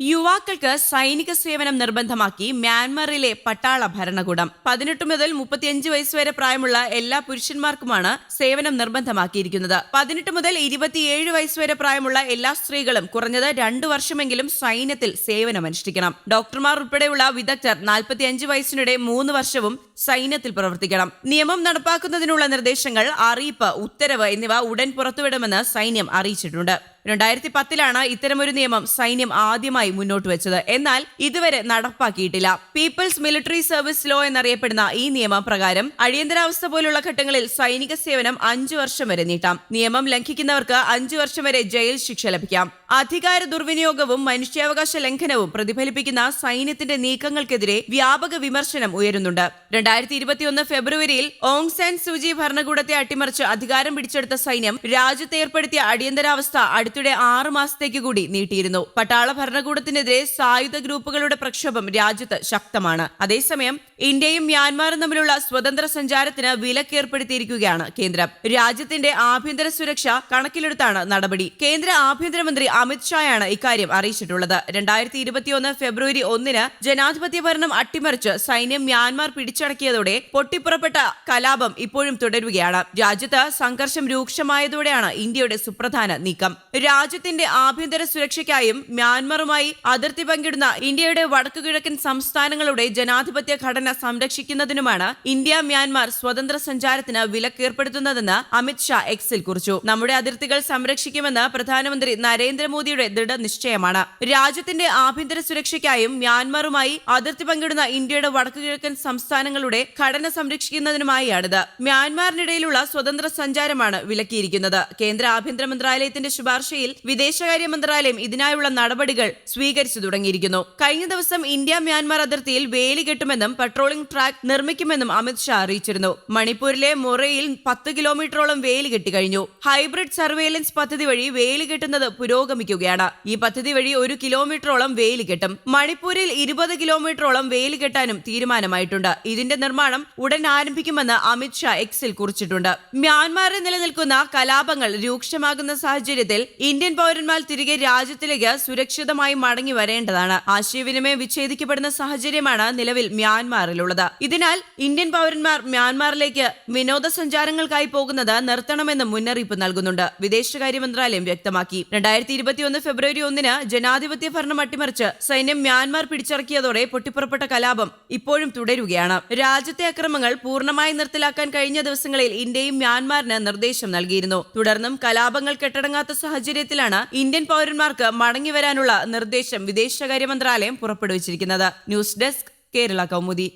യുവാക്കൾക്ക് സൈനിക സേവനം നിർബന്ധമാക്കി മ്യാൻമറിലെ പട്ടാള ഭരണകൂടം. പതിനെട്ട് മുതൽ മുപ്പത്തിയഞ്ച് വയസ്സ് വരെ പ്രായമുള്ള എല്ലാ പുരുഷന്മാർക്കുമാണ് സേവനം നിർബന്ധമാക്കിയിരിക്കുന്നത്. പതിനെട്ട് മുതൽ ഇരുപത്തിയേഴ് വയസ്സ് വരെ പ്രായമുള്ള എല്ലാ സ്ത്രീകളും കുറഞ്ഞത് രണ്ടു വർഷമെങ്കിലും സൈന്യത്തിൽ സേവനമനുഷ്ഠിക്കണം ഡോക്ടർമാർ ഉൾപ്പെടെയുള്ള വിദഗ്ധർ നാൽപ്പത്തിയഞ്ച് വയസ്സിനിടെ മൂന്ന് വർഷവും സൈന്യത്തിൽ പ്രവർത്തിക്കണം. നിയമം നടപ്പാക്കുന്നതിനുള്ള നിർദ്ദേശങ്ങൾ അറിയിപ്പ് ഉത്തരവ് എന്നിവ ഉടൻ പുറത്തുവിടുമെന്ന് സൈന്യം അറിയിച്ചിട്ടുണ്ട്. രണ്ടായിരത്തി പത്തിലാണ് ഇത്തരമൊരു നിയമം സൈന്യം ആദ്യമായി മുന്നോട്ട് വെച്ചത്. എന്നാൽ ഇതുവരെ നടപ്പാക്കിയിട്ടില്ല. പീപ്പിൾസ് മിലിറ്ററി സർവീസ് ലോ എന്നറിയപ്പെടുന്ന ഈ നിയമം പ്രകാരം അടിയന്തരാവസ്ഥ പോലുള്ള ഘട്ടങ്ങളിൽ സൈനിക സേവനം അഞ്ചു വർഷം വരെ നീട്ടാം. നിയമം ലംഘിക്കുന്നവർക്ക് അഞ്ചു വർഷം വരെ ജയിൽ ശിക്ഷ ലഭിക്കാം. അധികാര ദുർവിനിയോഗവും മനുഷ്യാവകാശ ലംഘനവും പ്രതിഫലിപ്പിക്കുന്ന സൈന്യത്തിന്റെ നീക്കങ്ങൾക്കെതിരെ വ്യാപക വിമർശനം ഉയരുന്നുണ്ട്. രണ്ടായിരത്തി ഇരുപത്തിയൊന്ന് ഫെബ്രുവരിയിൽ ഓങ് സാൻ സൂചി ഭരണകൂടത്തെ അട്ടിമറിച്ച് അധികാരം പിടിച്ചെടുത്ത സൈന്യം രാജ്യത്ത് ഏർപ്പെടുത്തിയ അടിയന്തരാവസ്ഥ അടുത്തിടെ ആറു മാസത്തേക്ക് കൂടി നീട്ടിയിരുന്നു. പട്ടാള ഭരണകൂടത്തിനെതിരെ സായുധ ഗ്രൂപ്പുകളുടെ പ്രക്ഷോഭം രാജ്യത്ത് ശക്തമാണ്. അതേസമയം ഇന്ത്യയും മ്യാൻമാറും തമ്മിലുള്ള സ്വതന്ത്ര സഞ്ചാരത്തിന് വിലക്കേർപ്പെടുത്തിയിരിക്കുകയാണ് കേന്ദ്രം. രാജ്യത്തിന്റെ ആഭ്യന്തര സുരക്ഷ കണക്കിലെടുത്താണ് നടപടി. കേന്ദ്ര ആഭ്യന്തരമന്ത്രി അമിത് ഷായാണ് ഇക്കാര്യം അറിയിച്ചിട്ടുള്ളത്. രണ്ടായിരത്തി ഇരുപത്തിയൊന്ന് ഫെബ്രുവരി ഒന്നിന് ജനാധിപത്യ ഭരണം അട്ടിമറിച്ച് സൈന്യം മ്യാൻമാർ പിടിച്ചടക്കിയതോടെ പൊട്ടിപ്പുറപ്പെട്ട കലാപം ഇപ്പോഴും തുടരുകയാണ്. രാജ്യത്ത് സംഘർഷം രൂക്ഷമായതോടെയാണ് ഇന്ത്യയുടെ സുപ്രധാന നീക്കം. രാജ്യത്തിന്റെ ആഭ്യന്തര സുരക്ഷയ്ക്കായും മ്യാൻമറുമായി അതിർത്തി പങ്കിടുന്ന ഇന്ത്യയുടെ വടക്കു കിഴക്കൻ സംസ്ഥാനങ്ങളുടെ ജനാധിപത്യ ഘടന സംരക്ഷിക്കുന്നതിനുമാണ് ഇന്ത്യ മ്യാൻമാർ സ്വതന്ത്ര സഞ്ചാരത്തിന് വിലക്കേർപ്പെടുത്തുന്നതെന്ന് അമിത് ഷാ എക്സിൽ കുറിച്ചു. നമ്മുടെ അതിർത്തികൾ സംരക്ഷിക്കുമെന്ന് പ്രധാനമന്ത്രി നരേന്ദ്രമോദിയുടെ ദൃഢനിശ്ചയമാണ് രാജ്യത്തിന്റെ ആഭ്യന്തര സുരക്ഷയ്ക്കായും മ്യാൻമാറുമായി അതിർത്തി പങ്കിടുന്ന ഇന്ത്യയുടെ വടക്കുകിഴക്കൻ സംസ്ഥാനങ്ങളുടെ ഘടന സംരക്ഷിക്കുന്നതിനുമായാണിത് മ്യാൻമാറിനിടയിലുള്ള സ്വതന്ത്ര സഞ്ചാരമാണ് വിലക്കിയിരിക്കുന്നത്. കേന്ദ്ര ആഭ്യന്തര മന്ത്രാലയത്തിന്റെ ശുപാർശയിൽ വിദേശകാര്യ മന്ത്രാലയം ഇതിനായുള്ള നടപടികൾ സ്വീകരിച്ചു തുടങ്ങിയിരിക്കുന്നു. കഴിഞ്ഞ ദിവസം ഇന്ത്യ മ്യാൻമാർ അതിർത്തിയിൽ വേലി കെട്ടുമെന്നും പട്രോളിംഗ് ട്രാക്ക് നിർമ്മിക്കുമെന്നും അമിത് ഷാ അറിയിച്ചിരുന്നു. മണിപ്പൂരിലെ മൊറയിൽ പത്ത് കിലോമീറ്ററോളം വേലി കെട്ടിക്കഴിഞ്ഞു. ഹൈബ്രിഡ് സർവേലൻസ് പദ്ധതി വഴി വേലി കെട്ടുന്നത് പുരോഗമിക്കുകയാണ് ഈ പദ്ധതി വഴി ഒരു കിലോമീറ്ററോളം വെയിൽ കെട്ടും. മണിപ്പൂരിൽ ഇരുപത് കിലോമീറ്ററോളം വെയിൽ കെട്ടാനും തീരുമാനമായിട്ടുണ്ട്. ഇതിന്റെ നിർമ്മാണം ഉടൻ ആരംഭിക്കുമെന്ന് അമിത് ഷാ എക്സിൽ കുറിച്ചിട്ടുണ്ട്. മ്യാൻമാറിൽ നിലനിൽക്കുന്ന കലാപങ്ങൾ രൂക്ഷമാകുന്ന സാഹചര്യത്തിൽ ഇന്ത്യൻ പൗരന്മാർ തിരികെ രാജ്യത്തിലേക്ക് സുരക്ഷിതമായി മടങ്ങി വരേണ്ടതാണ്. ആശയവിനിമയം വിച്ഛേദിക്കപ്പെടുന്ന സാഹചര്യമാണ് നിലവിൽ മ്യാൻമാറിലുള്ളത്. ഇതിനാൽ ഇന്ത്യൻ പൗരന്മാർ മ്യാൻമാറിലേക്ക് വിനോദസഞ്ചാരങ്ങൾക്കായി പോകുന്നത് നിർത്തണമെന്ന് മുന്നറിയിപ്പ് നൽകുന്നുണ്ട്. വിദേശകാര്യ മന്ത്രാലയം വ്യക്തമാക്കി. രണ്ടായിരത്തി ഇരുപത്തിയൊന്ന് ഫെബ്രുവരി ഒന്നിന് ജനാധിപത്യ ഭരണം അട്ടിമറിച്ച് സൈന്യം മ്യാൻമാർ പിടിച്ചടക്കിയതോടെ പൊട്ടിപ്പുറപ്പെട്ട കലാപം ഇപ്പോഴും തുടരുകയാണ്. രാജ്യത്തെ അക്രമങ്ങൾ പൂർണമായി നിർത്തലാക്കാൻ കഴിഞ്ഞ ദിവസങ്ങളിൽ ഇന്ത്യയും മ്യാൻമാറിന് നിർദ്ദേശം നൽകിയിരുന്നു. തുടർന്നും കലാപങ്ങൾ കെട്ടടങ്ങാത്ത സാഹചര്യത്തിലാണ് ഇന്ത്യൻ പൗരന്മാർക്ക് മടങ്ങിവരാനുള്ള നിർദ്ദേശം വിദേശകാര്യ മന്ത്രാലയം പുറപ്പെടുവിച്ചിരിക്കുന്നത്. News desk Kerala Kaumudi.